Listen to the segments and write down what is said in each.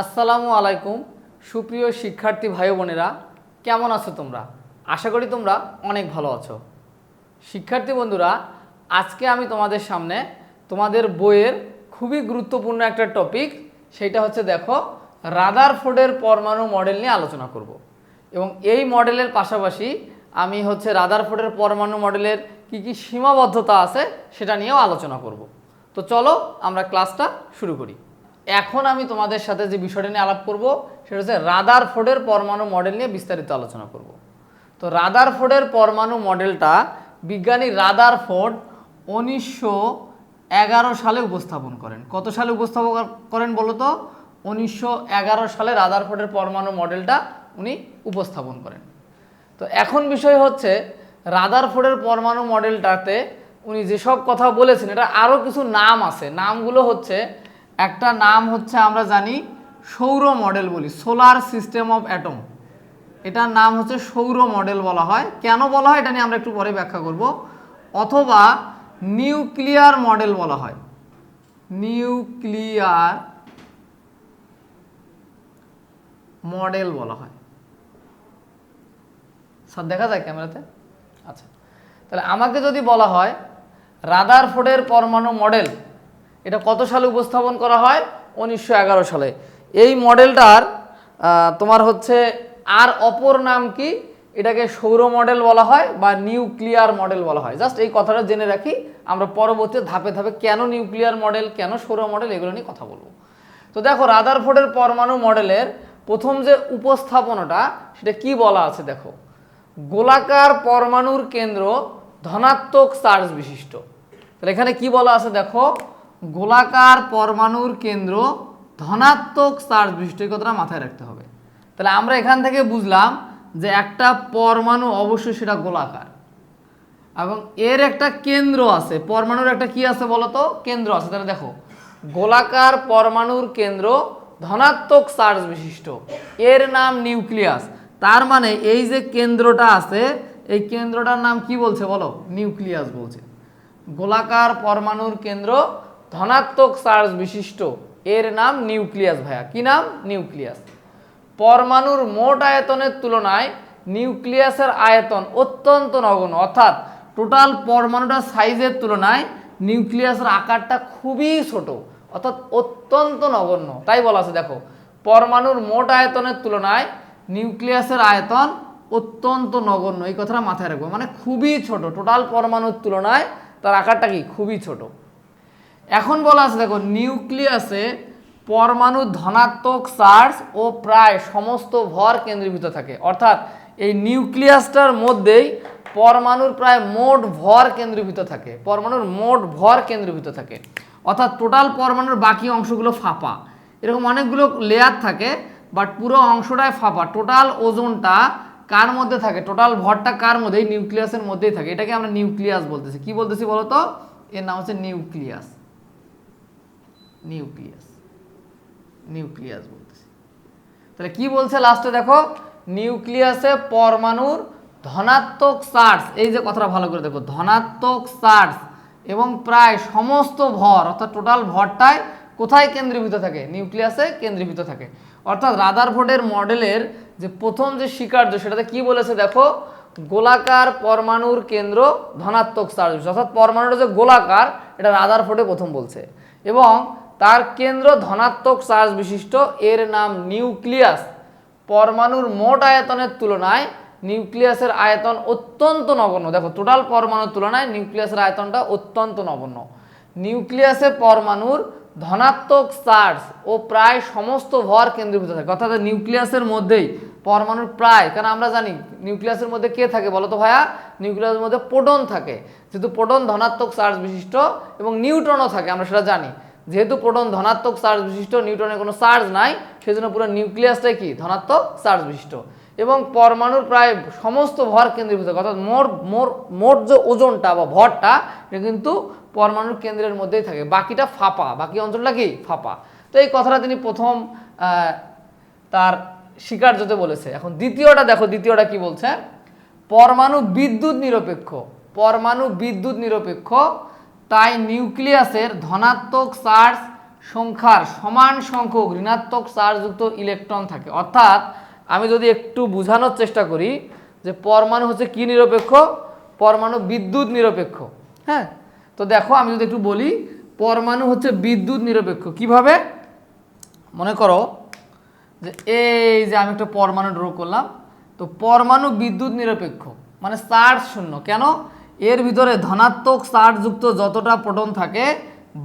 আসসালামু আলাইকুম, সুপ্রিয় শিক্ষার্থী ভাই বোনেরা, কেমন আছো তোমরা? আশা করি তোমরা অনেক ভালো আছো। শিক্ষার্থী বন্ধুরা, আজকে আমি তোমাদের সামনে তোমাদের বইয়ের খুবই গুরুত্বপূর্ণ একটা টপিক সেটা হচ্ছে দেখো রাদার ফোর্ডের পরমাণু মডেল নিয়ে আলোচনা করব। এবং এই মডেলের পাশাপাশি আমি হচ্ছে রাদার ফোর্ডের পরমাণু মডেলের কি কি সীমাবদ্ধতা আছে, সেটা নিয়েও আলোচনা করব। তো চলো আমরা ক্লাসটা শুরু করি। এখন আমি তোমাদের সাথে যে বিষয়টা নিয়ে আলাপ করব, সেটা হচ্ছে রাদার ফোর্ডের পরমাণু মডেল নিয়ে বিস্তারিত আলোচনা করব। তো রাদার ফোর্ডের পরমাণু মডেলটা বিজ্ঞানী রাদার ফোর্ড উনিশশো এগারো সালে উপস্থাপন করেন। কত সালে উপস্থাপন করেন বলো তো? উনিশশো এগারো সালে রাদারফোর্ডের পরমাণু মডেলটা উনি উপস্থাপন করেন। তো এখন বিষয় হচ্ছে, রাদার ফোর্ডের পরমাণু মডেলটাতে উনি যেসব কথা বলেছেন এটা আরও কিছু নাম আছে। নামগুলো হচ্ছে একটা নাম হচ্ছে আমরা জানি সৌর মডেল বলি সোলার সিস্টেম অফ অ্যাটম এটার নাম হচ্ছে সৌর মডেল বলা হয়। কেন বলা হয়? এটা নিয়ে আমরা একটু পরে ব্যাখ্যা করব। অথবা নিউক্লিয়ার মডেল বলা হয়। নিউক্লিয়ার মডেল বলা হয়। স্যার, দেখা যায় ক্যামেরাতে? আচ্ছা। তাহলে আমাকে যদি বলা হয় রাদারফোর্ডের পরমাণু মডেল এটা কত সালে উপস্থাপন করা হয়? উনিশশো এগারো সালে। এই মডেলটার তোমার হচ্ছে আর অপর নাম কি? এটাকে সৌর মডেল বলা হয় বা নিউক্লিয়ার মডেল বলা হয়। জাস্ট এই কথাটা জেনে রাখি, আমরা পরবর্তী ধাপে ধাপে কেন নিউক্লিয়ার মডেল, কেন সৌর মডেল, এগুলো নিয়ে কথা বলব। তো দেখো, রাদারফোর্ডের পরমাণু মডেলের প্রথম যে উপস্থাপনাটা, সেটা কি বলা আছে দেখো? গোলাকার পরমাণুর কেন্দ্র ধনাত্মক চার্জ বিশিষ্ট। তাহলে এখানে কি বলা আছে দেখো? গোলাকার পরমাণুর কেন্দ্র ধনাত্মক চার্জ বিশিষ্ট কথাটা মাথায় রাখতে হবে। তাহলে আমরা এখান থেকে বুঝলাম যে একটা পরমাণু অবশ্যই সেটা গোলাকার। এবং এর একটা কেন্দ্র আছে। পরমাণুর একটা কি আছে বলতো? কেন্দ্র আছে। তাহলে দেখো, গোলাকার পরমাণুর কেন্দ্র ধনাত্মক চার্জ বিশিষ্ট। এর নাম নিউক্লিয়াস। তার মানে এই যে কেন্দ্রটা আছে, এই কেন্দ্রটার নাম কি বলছে বলো? নিউক্লিয়াস বলছে। গোলাকার পরমাণুর কেন্দ্র ধনাত্মক চার্জ বিশিষ্ট। এর নাম নিউক্লিয়াস ভাইয়া। কি নাম? নিউক্লিয়াস। পরমাণুর মোট আয়তনের তুলনায় নিউক্লিয়াসের আয়তন অত্যন্ত নগণ্য। অর্থাৎ টোটাল পরমাণুটার সাইজের তুলনায় নিউক্লিয়াসের আকারটা খুবই ছোট। অর্থাৎ অত্যন্ত নগণ্য। তাই বলা আছে, দেখো, পরমাণুর মোট আয়তনের তুলনায় নিউক্লিয়াসের আয়তন অত্যন্ত নগণ্য। এই কথাটা মাথায় রাখব মানে খুবই ছোট। টোটাল পরমাণুর তুলনায় তার আকারটা কি? খুবই ছোট। এখন বলা আছে, দেখো, নিউক্লিয়াসে পরমাণু ধনাত্মক চার্জ ও প্রায় সমস্ত ভর কেন্দ্রীভূত থাকে। অর্থাৎ এই নিউক্লিয়াসটার মধ্যেই পরমাণুর প্রায় মোট ভর কেন্দ্রীভূত থাকে। পরমাণুর মোট ভর কেন্দ্রীভূত থাকে। অর্থাৎ টোটাল পরমাণুর বাকি অংশগুলো ফাঁপা। এরকম অনেকগুলো লেয়ার থাকে বাট পুরো অংশটাই ফাঁপা। টোটাল ওজনটা কার মধ্যে থাকে? টোটাল ভরটা কার মধ্যে? নিউক্লিয়াসের মধ্যেই থাকে। এটাকে আমরা নিউক্লিয়াস বলতেছি। কি বলতেছি বলতো? এর নাম হচ্ছে নিউক্লিয়াস। নিউক্লিয়াস। নিউক্লিয়াস বলতেছি। তাহলে কি বলছে লাস্টে দেখো? নিউক্লিয়াসে পরমাণুর ধনাত্মক চার্জ, এই যে কথাটা ভালো করে দেখো, ধনাত্মক চার্জ এবং প্রায় সমস্ত ভর, অর্থাৎ টোটাল ভরটাই কোথায় কেন্দ্রীভূত থাকে? নিউক্লিয়াসে কেন্দ্রীভূত থাকে। অর্থাৎ রাদারফোর্ডের মডেলের যে প্রথম যে স্বীকার্য, সেটাতে কি বলেছে দেখো? গোলাকার পরমাণুর কেন্দ্র ধনাত্মক চার্জ, অর্থাৎ পরমাণুটা যে গোলাকার, এটা রাদারফোর্ডে প্রথম বলছে। এবং তার কেন্দ্র ধনাত্মক চার্জ বিশিষ্ট। এর নাম নিউক্লিয়াস। পরমাণুর মোট আয়তনের তুলনায় নিউক্লিয়াসের আয়তন অত্যন্ত নগণ্য। দেখো টোটাল পরমাণুর তুলনায় নিউক্লিয়াসের আয়তনটা অত্যন্ত নগণ্য। নিউক্লিয়াসে পরমাণুর ধনাত্মক চার্জ ও প্রায় সমস্ত ভর কেন্দ্রীভূত থাকে। অর্থাৎ নিউক্লিয়াসের মধ্যেই পরমাণুর প্রায় কারণ আমরা জানি, নিউক্লিয়াসের মধ্যে কে থাকে বলো তো ভাইয়া? নিউক্লিয়াসের মধ্যে প্রোটন থাকে। যেহেতু প্রোটন ধনাত্মক চার্জ বিশিষ্ট এবং নিউট্রনও থাকে, আমরা সেটা জানি। যেহেতু প্রোটন ধনাত্মক চার্জ বিশিষ্ট নিউট্রনের কোনো চার্জ নাই, সেজন্য পুরো নিউক্লিয়াসটাই কি? ধনাত্মক চার্জ বিশিষ্ট। এবং পরমাণুর প্রায় সমস্ত ভর কেন্দ্রীভূত। অর্থাৎ মোট মোট মোট যে ওজনটা বা ভরটা, এটা কিন্তু পরমাণুর কেন্দ্রের মধ্যেই থাকে। বাকিটা ফাঁপা। বাকি অঞ্চলটা কি? ফাঁপা। তো এই কথাটা তিনি প্রথম তার স্বীকার্যতে বলেছে। এখন দ্বিতীয়টা দেখো, দ্বিতীয়টা কি বলছে? পরমাণু বিদ্যুৎ নিরপেক্ষ। পরমাণু বিদ্যুৎ নিরপেক্ষ তাই নিউক্লিয়াসের ধনাত্মক চার্জ সংখ্যার সমান সংখ্যক ঋণাত্মক চার্জযুক্ত ইলেকট্রন থাকে। অর্থাৎ আমি যদি একটু বোঝানোর চেষ্টা করি যে পরমাণু হচ্ছে কি নিরপেক্ষ? পরমাণু বিদ্যুৎ নিরপেক্ষ। হ্যাঁ? তো দেখো, আমি যদি একটু বলি, পরমাণু হচ্ছে বিদ্যুৎ নিরপেক্ষ। কীভাবে? মনে করো যে এই যে আমি একটা পরমাণু ড্র করলাম, তো পরমাণু বিদ্যুৎ নিরপেক্ষ মানে চার্জ শূন্য। কেন? এর ভিতরে ধনাত্মক চার্জযুক্ত যতটা প্রোটন থাকে,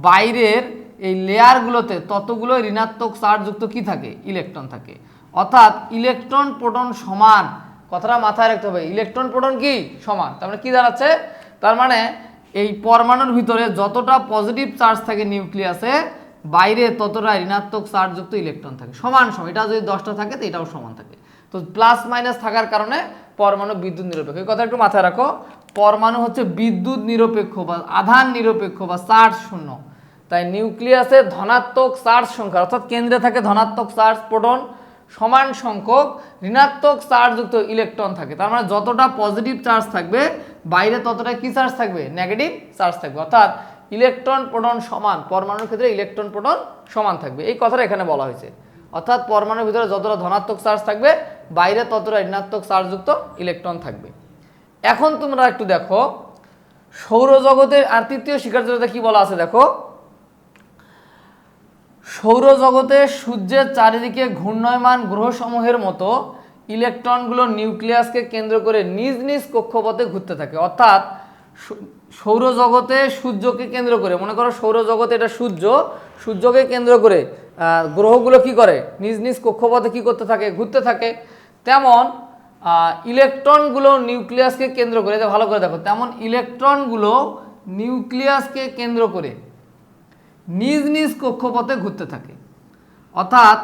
বাইরের এই লেয়ারগুলোতে ততগুলো ঋণাত্মক চার্জযুক্ত কি থাকে? ইলেকট্রন থাকে। অর্থাৎ ইলেকট্রন প্রোটন সমান, কথাটা মাথায় রাখতে হবে, ইলেকট্রন প্রোটন কি? সমান। তার মানে কি দাঁড়াচ্ছে? তার মানে এই পরমাণুর ভিতরে যতটা পজিটিভ চার্জ থাকে নিউক্লিয়াসে, বাইরে ততটা ঋণাত্মক চার্জযুক্ত ইলেকট্রন থাকে। সমান সমান। এটা যদি দশটা থাকে, তো এটাও সমান থাকে। তো প্লাস মাইনাস থাকার কারণে পরমাণু বিদ্যুৎ নিরপেক্ষ। এই কথা একটু মাথায় রাখো। পরমাণু হচ্ছে বিদ্যুৎ নিরপেক্ষ বা আধান নিরপেক্ষ বা চার্জ শূন্য। তাই নিউক্লিয়াসে ধনাত্মক চার্জ সংখ্যা, অর্থাৎ কেন্দ্রে থাকে ধনাত্মক চার্জ প্রোটন, সমান সংখ্যক ঋণাত্মক চার্জযুক্ত ইলেকট্রন থাকে। তার মানে যতটা পজিটিভ চার্জ থাকবে, বাইরে ততটা কি চার্জ থাকবে? নেগেটিভ চার্জ থাকবে। অর্থাৎ ইলেকট্রন প্রোটন সমান, পরমাণুর ক্ষেত্রে ইলেকট্রন প্রোটন সমান থাকবে। এই কথাটা এখানে বলা হয়েছে। অর্থাৎ পরমাণুর ভিতরে যতটা ধনাত্মক চার্জ থাকবে, বাইরে ততটা ঋণাত্মক চার্জযুক্ত ইলেকট্রন থাকবে। এখন তোমরা একটু দেখো। সৌরজগতের, আর তৃতীয় শিকার্যতা কি বলা আছে দেখো? সৌরজগতে সূর্যের চারিদিকে ঘূর্ণয়মান গ্রহসমূহের মতো ইলেকট্রনগুলো নিউক্লিয়াসকে কেন্দ্র করে নিজ নিজ কক্ষপথে ঘুরতে থাকে। অর্থাৎ সৌরজগতে সূর্যকে কেন্দ্র করে, মনে করো সৌরজগতে এটা সূর্য, সূর্যকে কেন্দ্র করে গ্রহগুলো কি করে? নিজ নিজ কক্ষপথে কি করতে থাকে? ঘুরতে থাকে। তেমন ইলেকট্রনগুলো নিউক্লিয়াসকে কেন্দ্র করে, এটা ভালো করে দেখো, তেমন ইলেকট্রনগুলো নিউক্লিয়াসকে কেন্দ্র করে নিজ নিজ কক্ষপথে ঘুরতে থাকে। অর্থাৎ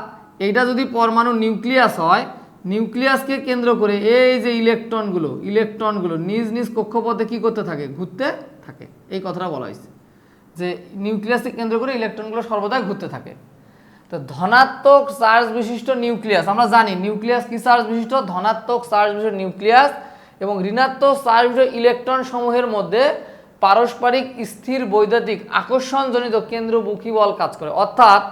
এইটা যদি পরমাণু নিউক্লিয়াস হয়, নিউক্লিয়াসকে কেন্দ্র করে এই যে ইলেকট্রনগুলো ইলেকট্রনগুলো নিজ নিজ কক্ষপথে কি করতে থাকে? ঘুরতে থাকে। এই কথাটা বলা হয়েছে। যে নিউক্লিয়াসকে কেন্দ্র করে ইলেকট্রনগুলো সর্বদা ঘুরতে থাকে। তো ধনাত্মক চার্জ বিশিষ্ট নিউক্লিয়াস, আমরা জানি নিউক্লিয়াস কি চার্জ বিশিষ্ট? ধনাত্মক চার্জ বিশিষ্ট নিউক্লিয়াস এবং ঋণাত্মক চার্জ বিশিষ্ট ইলেকট্রন সমূহের মধ্যে পারস্পরিক স্থির বৈদ্যুতিক আকর্ষণজনিত কেন্দ্রমুখী বল কাজ করে। অর্থাৎ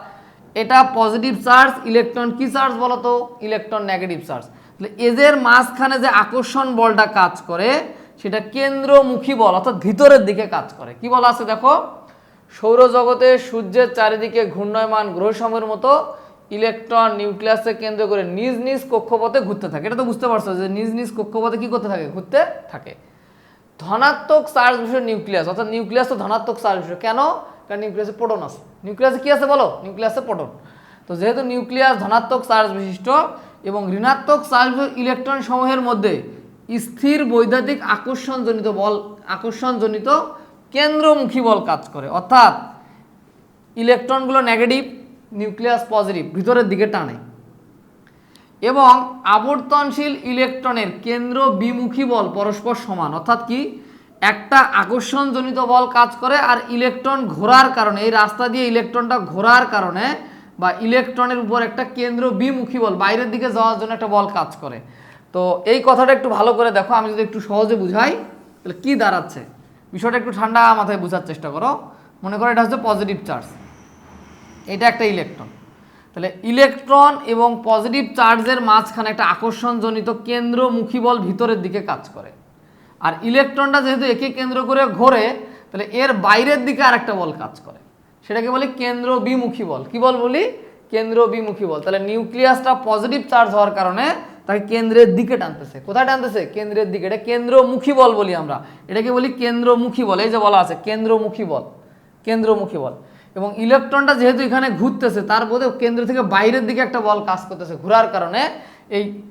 এটা পজিটিভ চার্জ ইলেকট্রন কি চার্জ বলতো? ইলেকট্রন নেগেটিভ চার্জ তাহলে এদের মাঝখানে যে আকর্ষণ বলটা কাজ করে, সেটা কেন্দ্রমুখী বল, অর্থাৎ ভিতরের দিকে কাজ করে। কি বলা আছে দেখো? সৌরজগতে সূর্যের চারিদিকে ঘূর্ণয়মান গ্রহসমূহের মতো ইলেকট্রন নিউক্লিয়াসকে কেন্দ্র করে নিজ নিজ কক্ষপথে ঘুরতে থাকে। এটা তো বুঝতে পারছ যে নিজ নিজ কক্ষপথে কী করতে থাকে? ঘুরতে থাকে। ধনাত্মক চার্জ বিষয় নিউক্লিয়াস, অর্থাৎ নিউক্লিয়াস তো ধনাত্মক চার্জ বিষয়। কেন? কারণ নিউক্লিয়াসে প্রোটন আছে। নিউক্লিয়াসে কি আছে বলো? নিউক্লিয়াসে প্রোটন। তো যেহেতু নিউক্লিয়াস ধনাত্মক চার্জ বিশিষ্ট এবং ঋণাত্মক চার্জ ইলেকট্রন সমূহের মধ্যে স্থির বৈদ্যুতিক আকর্ষণজনিত বল, আকর্ষণজনিত কেন্দ্রমুখী বল কাজ করে। অর্থাৎ ইলেকট্রনগুলো নেগেটিভ নিউক্লিয়াস পজিটিভ ভিতরের দিকে টানে। এবং আবর্তনশীল ইলেকট্রনের কেন্দ্র বিমুখী বল পরস্পর সমান। অর্থাৎ কি? একটা আকর্ষণজনিত বল কাজ করে আর ইলেকট্রন ঘোরার কারণে, এই রাস্তা দিয়ে ইলেকট্রনটা ঘোরার কারণে বা ইলেকট্রনের উপর একটা কেন্দ্র বিমুখী বল, বাইরের দিকে যাওয়ার জন্য একটা বল কাজ করে। তো এই কথাটা একটু ভালো করে দেখো, আমি যদি একটু সহজে বুঝাই, তাহলে কী দাঁড়াচ্ছে? বিষয়টা একটু ঠান্ডা মাথায় বোঝার চেষ্টা করো। মনে করো এটা হচ্ছে পজিটিভ চার্জ এটা একটা ইলেকট্রন তাহলে ইলেকট্রন এবং পজিটিভ চার্জের মাঝখানে একটা আকর্ষণজনিত কেন্দ্রমুখী বল ভিতরের দিকে কাজ করে। আর ইলেকট্রনটা যেহেতু একে কেন্দ্র করে ঘোরে, তাহলে এর বাইরের দিকে আরেকটা বল কাজ করে। সেটাকে বলি কেন্দ্র বিমুখী বল। কি বল বলি? কেন্দ্র বিমুখী বল। তাহলে নিউক্লিয়াসটা পজিটিভ চার্জ হওয়ার কারণে তাকে কেন্দ্রের দিকে টানতেছে। কোথায় টানতেছে? কেন্দ্রের দিকে। এটা কেন্দ্রমুখী বল বলি আমরা। এটাকে বলি কেন্দ্রমুখী বল। এই যে বলা আছে, কেন্দ্রমুখী বল। কেন্দ্রমুখী বল। এবং ইলেকট্রনটা যেহেতু এখানে ঘুরতেছে, তার বোধে কেন্দ্র থেকে বাইরের দিকে একটা বল কাজ করতেছে ঘোরার কারণে। এই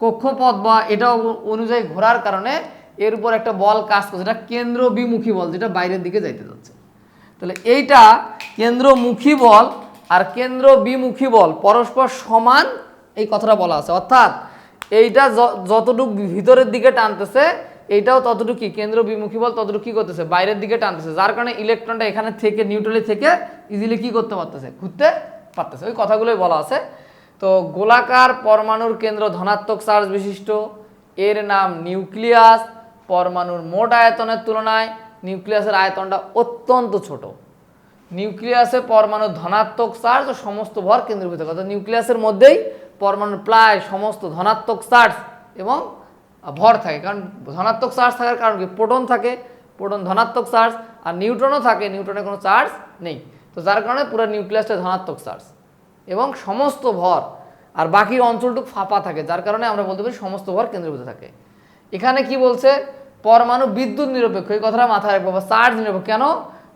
কক্ষপথ বা এটা অনুযায়ী ঘোরার কারণে এর উপর একটা বল কাজ করছে। এটা কেন্দ্র বিমুখী বল, যেটা বাইরের দিকে যাইতে যাচ্ছে। তাহলে এইটা কেন্দ্রমুখী বল আর কেন্দ্র বিমুখী বল পরস্পর সমান এই কথাটা বলা আছে। অর্থাৎ এইটা যতটুকু ভিতরের দিকে টানতেছে, এইটাও ততটুকু কেন্দ্র বিমুখী বল ততটুকু কি করতেছে? বাইরের দিকে টানতেছে, যার কারণে ইলেকট্রনটা এখানে থেকে নিউট্রালি থেকে ইজিলি কি করতে পারতেছে? ঘুরতে পারতেছে। ওই কথাগুলোই বলা আছে। তো গোলাকার পরমাণুর কেন্দ্র ধনাত্মক চার্জ বিশিষ্ট। এর নাম নিউক্লিয়াস। পরমাণুর মোট আয়তনের তুলনায় নিউক্লিয়াসের আয়তনটা অত্যন্ত ছোট। নিউক্লিয়াসে পরমাণু ধনাত্মক চার্জ ও সমস্ত ভর কেন্দ্রীভূত। অর্থাৎ নিউক্লিয়াসের মধ্যেই পরমাণুর প্রায় সমস্ত ধনাত্মক চার্জ এবং ভর থাকে। কারণ ধনাত্মক চার্জ থাকার কারণ কি? প্রোটন থাকে, প্রোটন ধনাত্মক চার্জ, আর নিউট্রনও থাকে নিউট্রনের কোনো চার্জ নেই। তো যার কারণে পুরো নিউক্লিয়াসটা ধনাত্মক চার্জ। এবং সমস্ত ভর, আর বাকি অঞ্চলটুকু ফাঁপা থাকে, যার কারণে আমরা বলতে পারি সমস্ত ভর কেন্দ্রীভূত থাকে। এখানে কি বলছে? পরমাণু বিদ্যুৎ নিরপেক্ষ। এই কথাটা মাথায় রাখব, বা চার্জ নিরপেক্ষ। কেন?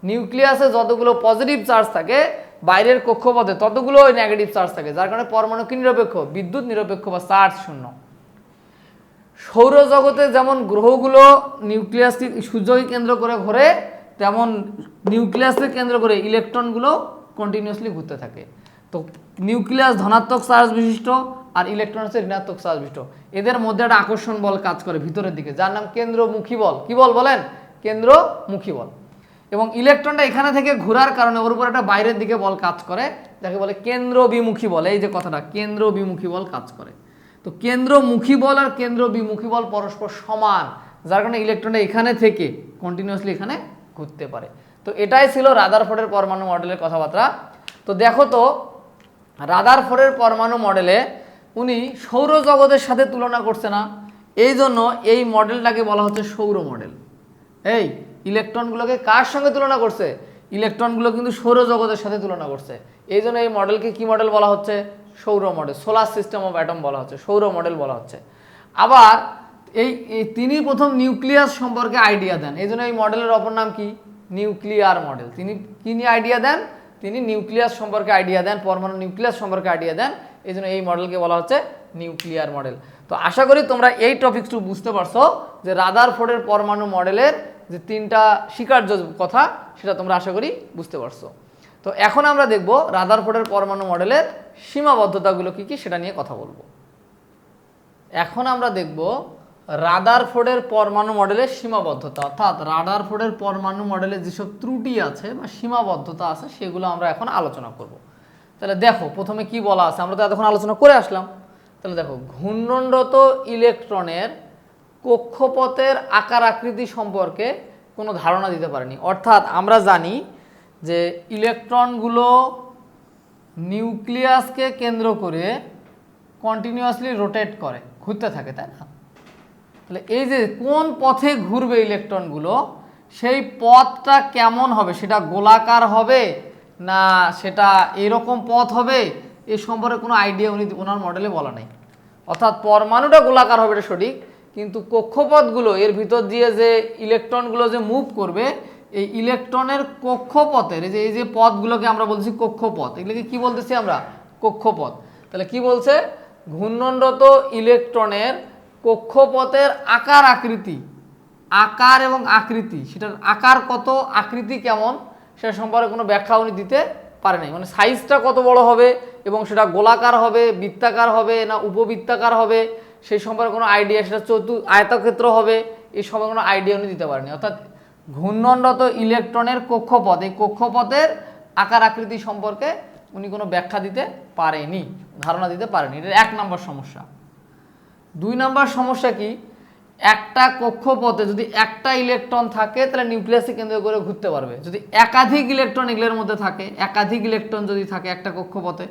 নিউক্লিয়াসে যতগুলো পজিটিভ চার্জ থাকে বাইরের কক্ষপথে ততগুলো নেগেটিভ চার্জ থাকে, যার কারণে পরমাণু কি নিরপেক্ষ? বিদ্যুৎ নিরপেক্ষ বা চার্জ শূন্য। সৌরজগতে যেমন গ্রহগুলো নিউক্লিয়াসকে সূর্যকে কেন্দ্র করে ঘোরে, তেমন নিউক্লিয়াসকে কেন্দ্র করে ইলেকট্রনগুলো কন্টিনিউয়াসলি ঘুরতে থাকে। তো নিউক্লিয়াস ধনাত্মক চার্জ বিশিষ্ট আর ইলেকট্রন হচ্ছে ঋণাত্মক চার্জ বিশিষ্ট। এদের মধ্যে একটা আকর্ষণ বল কাজ করে ভিতরের দিকে, যার নাম কেন্দ্রমুখী বল। কি বল বলেন? কেন্দ্রমুখী বল। এবং ইলেকট্রনটা এখানে থেকে ঘোরার কারণে ওর উপর একটা বাইরের দিকে বল কাজ করে, যাকে বলে কেন্দ্র বিমুখী বল। এই যে কথাটা কেন্দ্র বিমুখী বল কাজ করে। তো কেন্দ্রমুখী বল আর কেন্দ্র বিমুখী বল পরস্পর সমান, যার কারণে ইলেকট্রনটা এখানে থেকে কন্টিনিউয়াসলি এখানে ঘুরতে পারে। তো এটাই ছিল রাদারফোর্ডের পরমাণু মডেলের কথাবার্তা। তো দেখো তো, রাদারফোর্ডের পরমাণু মডেলে উনি সৌরজগতের সাথে তুলনা করছে না। এই জন্য এই মডেলটাকে বলা হচ্ছে সৌর মডেল। এই ইলেকট্রনগুলোকে কার সঙ্গে তুলনা করছে? ইলেকট্রনগুলো কিন্তু সৌরজগতের সাথে তুলনা করছে। এই জন্য এই মডেলকে কি মডেল বলা হচ্ছে? সৌর model, solar system of atom বলা হচ্ছে, সৌর মডেল বলা হচ্ছে। আবার এই তিনি প্রথম নিউক্লিয়াস সম্পর্কে আইডিয়া দেন। এই জন্য এই মডেলের অপর নাম কি? Nuclear model. তিনি কী নিয়ে আইডিয়া দেন? তিনি নিউক্লিয়াস সম্পর্কে আইডিয়া দেন, পরমাণু নিউক্লিয়াস সম্পর্কে আইডিয়া দেন। এই জন্য এই মডেলকে বলা হচ্ছে নিউক্লিয়ার মডেল। তো আশা করি তোমরা এই টপিকটু বুঝতে পারছ যে রাদারফোর্ডের পরমাণু মডেলের যে তিনটা স্বীকার্য কথা সেটা তোমরা আশা করি বুঝতে পারছ। তো এখন আমরা দেখব রাদারফোর্ডের পরমাণু মডেলের সীমাবদ্ধতাগুলো কি কি সেটা নিয়ে কথা বলব। এখন আমরা দেখব রাদারফোর্ডের পরমাণু মডেলের সীমাবদ্ধতা। অর্থাৎ রাদারফোর্ডের পরমাণু মডেলে যেসব ত্রুটি আছে বা সীমাবদ্ধতা আছে সেগুলো আমরা এখন আলোচনা করব। তাহলে দেখো, প্রথমে কি বলা আছে? আমরা তো এতক্ষণ আলোচনা করে আসলাম। তাহলে দেখো, ঘূর্ণনরত ইলেকট্রনের কক্ষপথের আকার আকৃতি সম্পর্কে কোনো ধারণা দিতে পারেনি। অর্থাৎ আমরা জানি যে ইলেকট্রনগুলো নিউক্লিয়াসকে কেন্দ্র করে কন্টিনিউয়াসলি রোটেট করে, ঘুরতে থাকে, তাই না? তাহলে এই যে কোন পথে ঘুরবে ইলেকট্রনগুলো, সেই পথটা কেমন হবে? সেটা গোলাকার হবে না সেটা এরকম পথ হবে? এ সম্পর্কে কোনো আইডিয়া উনি ওনার মডেলে বলা নেই। অর্থাৎ পরমাণুটা গোলাকার হবে, এটা সঠিক। কিন্তু কক্ষপথগুলো এর ভিতর দিয়ে যে ইলেকট্রনগুলো যে মুভ করবে, এই ইলেকট্রনের কক্ষপথের, এই যে এই যে পথগুলোকে আমরা বলছি কক্ষপথ, এগুলোকে কি বলতেছি আমরা? কক্ষপথ। তাহলে কি বলছে? ঘূর্ণনরত ইলেকট্রনের কক্ষপথের আকার আকৃতি, আকার এবং আকৃতি, সেটার আকার কত, আকৃতি কেমন সেটা সম্পর্কে কোনো ব্যাখ্যা উনি দিতে পারে নাই। মানে সাইজটা কত বড় হবে এবং সেটা গোলাকার হবে, বৃত্তাকার হবে না উপবৃত্তাকার হবে সেই সম্পর্কে কোনো আইডিয়া সেটা চতু আয়তক্ষেত্র হবে, এই সম্পর্কে কোনো আইডিয়া উনি দিতে পারেনি অর্থাৎ ঘূর্ণনরত ইলেকট্রনের কক্ষপথ, এই কক্ষপথের আকার আকৃতি সম্পর্কে উনি কোনো ব্যাখ্যা দিতে পারেনি, ধারণা দিতে পারেনি। এটা এক নম্বর সমস্যা। দুই নম্বর সমস্যা কি? একটা কক্ষপথে যদি একটা ইলেকট্রন থাকে, তাহলে নিউক্লিয়াসকে কেন্দ্র করে ঘুরতে পারবে। যদি একাধিক ইলেকট্রন এগুলোর মধ্যে থাকে, একাধিক ইলেকট্রন যদি থাকে একটা কক্ষপথে,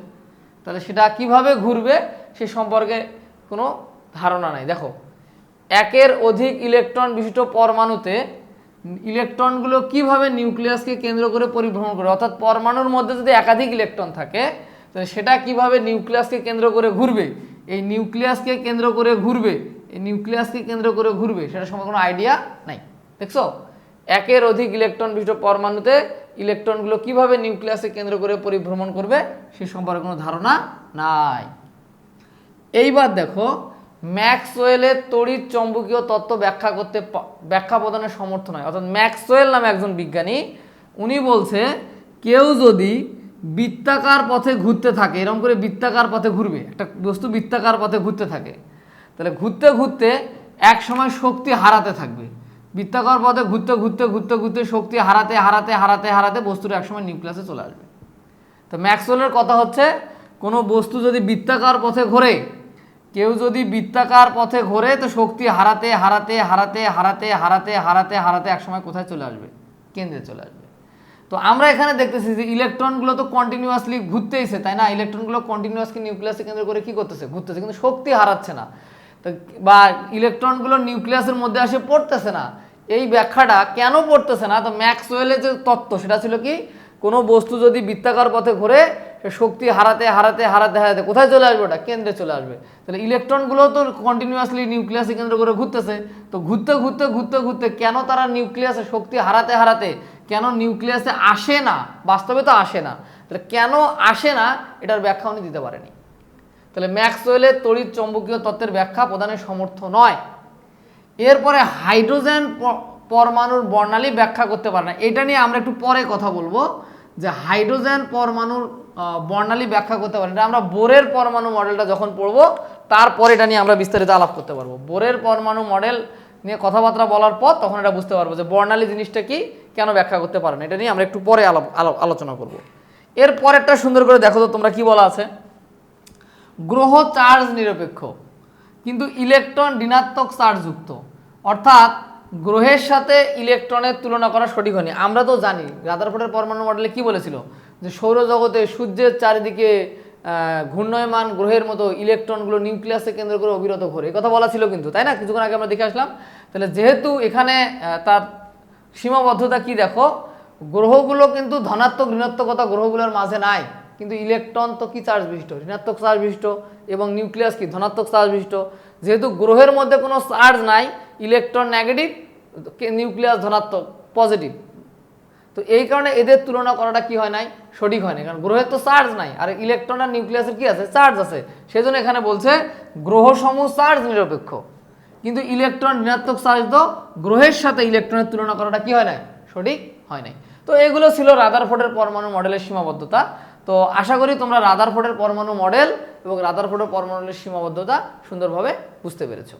তাহলে সেটা কীভাবে ঘুরবে, সে সম্পর্কে কোনো ধারণা নাই। দেখো, একের অধিক ইলেকট্রন বিশিষ্ট পরমাণুতে ইলেকট্রনগুলো কীভাবে নিউক্লিয়াসকে কেন্দ্র করে পরিভ্রমণ করে? অর্থাৎ পরমাণুর মধ্যে যদি একাধিক ইলেকট্রন থাকে, তাহলে সেটা কীভাবে নিউক্লিয়াসকে কেন্দ্র করে ঘুরবে? এই নিউক্লিয়াসকে কেন্দ্র করে ঘুরবে, এই নিউক্লিয়াসকে কেন্দ্র করে ঘুরবে সেটা সম্পর্কে কোনো আইডিয়া নাই। দেখছ? একের অধিক ইলেকট্রন বিশিষ্ট পরমাণুতে ইলেকট্রনগুলো কীভাবে নিউক্লিয়াসকে কেন্দ্র করে পরিভ্রমণ করবে, সে সম্পর্কে কোনো ধারণা নাই। এইবার দেখো ম্যাক্সওয়েলের তড়িৎ চম্বকীয় তত্ত্ব ব্যাখ্যা করতে ব্যাখ্যা প্রদানের সমর্থ নয়। অর্থাৎ ম্যাক্সওয়েল নামে একজন বিজ্ঞানী, উনি বলছে, কেউ যদি বৃত্তাকার পথে ঘুরতে থাকে, এরকম করে বৃত্তাকার পথে ঘুরবে, একটা বস্তু বৃত্তাকার পথে ঘুরতে থাকে, তাহলে ঘুরতে ঘুরতে এক সময় শক্তি হারাতে থাকবে। বৃত্তাকার পথে ঘুরতে ঘুরতে ঘুরতে ঘুরতে শক্তি হারাতে হারাতে হারাতে হারাতে বস্তুটা একসময় নিউক্লিয়াসে চলে আসবে। তো ম্যাক্সওয়েলের কথা হচ্ছে, কোনো বস্তু যদি বৃত্তাকার পথে ঘোরে কেউ যদি বৃত্তাকার পথে ঘোরে, তো শক্তি হারাতে হারাতে হারাতে হারাতে হারাতে হারাতে হারাতে একসময় কোথায় চলে আসবে? কেন্দ্রে চলে আসবে। তো আমরা এখানে দেখতেছি যে ইলেকট্রনগুলো তো কন্টিনিউয়াসলি ঘুরতেইছে, তাই না? ইলেকট্রনগুলো কন্টিনিউয়াসলি নিউক্লিয়াসকে কেন্দ্র করে কি করতেছে? ঘুরতেছে, কিন্তু শক্তি হারাচ্ছে না। তো বা ইলেকট্রনগুলো নিউক্লিয়াসের মধ্যে আসে পড়তেছে না। এই ব্যাখ্যাটা কেন পড়তেছে না? তো ম্যাক্সওয়েলের যে তত্ত্ব, সেটা ছিল কি? কোনো বস্তু যদি বৃত্তাকার পথে ঘুরে শক্তি হারাতে হারাতে হারাতে হারাতে, কোথায় চলে আসবে ওটা? কেন্দ্রে চলে আসবে। তাহলে ইলেকট্রনগুলো তো কন্টিনিউয়াসলি নিউক্লিয়াসে কেন্দ্র করে ঘুরতেছে। তো ঘুরতে ঘুরতে ঘুরতে ঘুরতে কেন তারা নিউক্লিয়াসে শক্তি হারাতে হারাতে, কেন নিউক্লিয়াসে আসে না? বাস্তবে তো আসে না। তাহলে কেন আসে না? এটার ব্যাখ্যা উনি দিতে পারেনি। তাহলে ম্যাক্সওয়েলের তড়িৎ চৌম্বকীয় তত্ত্বের ব্যাখ্যা প্রদানের সমর্থ নয়। এরপরে হাইড্রোজেন পরমাণুর বর্ণালী ব্যাখ্যা করতে পারে না। এটা নিয়ে আমরা একটু পরে কথা বলব। যে হাইড্রোজেন পরমাণুর বর্ণালী ব্যাখ্যা করতে পারে। এটা আমরা বোরের পরমাণু মডেলটা যখন পড়ব, তারপরে এটা নিয়ে আমরা বিস্তারিত আলাপ করতে পারব। বোরের পরমাণু মডেল নিয়ে কথাবার্তা বলার পর তখন এটা বুঝতে পারব যে বর্ণালী জিনিসটা কি, কেন ব্যাখ্যা করতে পারে না। এটা নিয়ে আমরা একটু পরে আলাপ, আলোচনা করব। এর পরেরটা সুন্দর করে দেখো তো, তোমরা কি বলা আছে? গ্রহ চার্জ নিরপেক্ষ, কিন্তু ইলেকট্রন ঋণাত্মক চার্জযুক্ত। অর্থাৎ গ্রহের সাথে ইলেকট্রনের তুলনা করা সঠিক হয়নি। আমরা তো জানি, রাদারফোর্ডের পরমাণু মডেলে কি বলেছিল? যে সৌরজগতে সূর্যের চারিদিকে ঘূর্ণয়মান গ্রহের মতো ইলেকট্রনগুলো নিউক্লিয়াসে কেন্দ্র করে অবিরত ঘোরে। কথা বলা ছিল কিন্তু, তাই না? কিছুক্ষণ আগে আমরা দেখে আসলাম। তাহলে যেহেতু এখানে তার সীমাবদ্ধতা কি দেখো? গ্রহগুলো কিন্তু ধনাত্মক, ঋণাত্মকতা গ্রহগুলোর মাঝে নাই। কিন্তু ইলেকট্রন তো কি চার্জ বিশিষ্ট? ঋণাত্মক চার্জ বিশিষ্ট এবং নিউক্লিয়াস কি? ধনাত্মক চার্জ বিশিষ্ট। যেহেতু গ্রহের মধ্যে কোনো চার্জ নাই ইলেকট্রন নেগেটিভ নিউক্লিয়াস ধনাত্মক পজিটিভ। তো এই কারণে এদের তুলনা করাটা কি হয় নাই? সঠিক হয় না কারণ গ্রহের তো চার্জ নাই। আর ইলেকট্রন আর নিউক্লিয়াসের কি আছে? চার্জ আছে। সেজন্য এখানে বলছে গ্রহসমূহ চার্জ নিরপেক্ষ। কিন্তু ইলেকট্রন ঋণাত্মক চার্জ তো গ্রহের সাথে ইলেকট্রনের তুলনা করাটা কি হয় নাই? সঠিক হয় নাই। তো এগুলো ছিল রাদারফোর্ডের পরমাণু মডেলের সীমাবদ্ধতা। তো আশা করি তোমরা রাদারফোর্ডের পরমাণু মডেল এবং রাদারফোর্ডের পরমাণুর সীমাবদ্ধতা সুন্দরভাবে বুঝতে পেরেছ।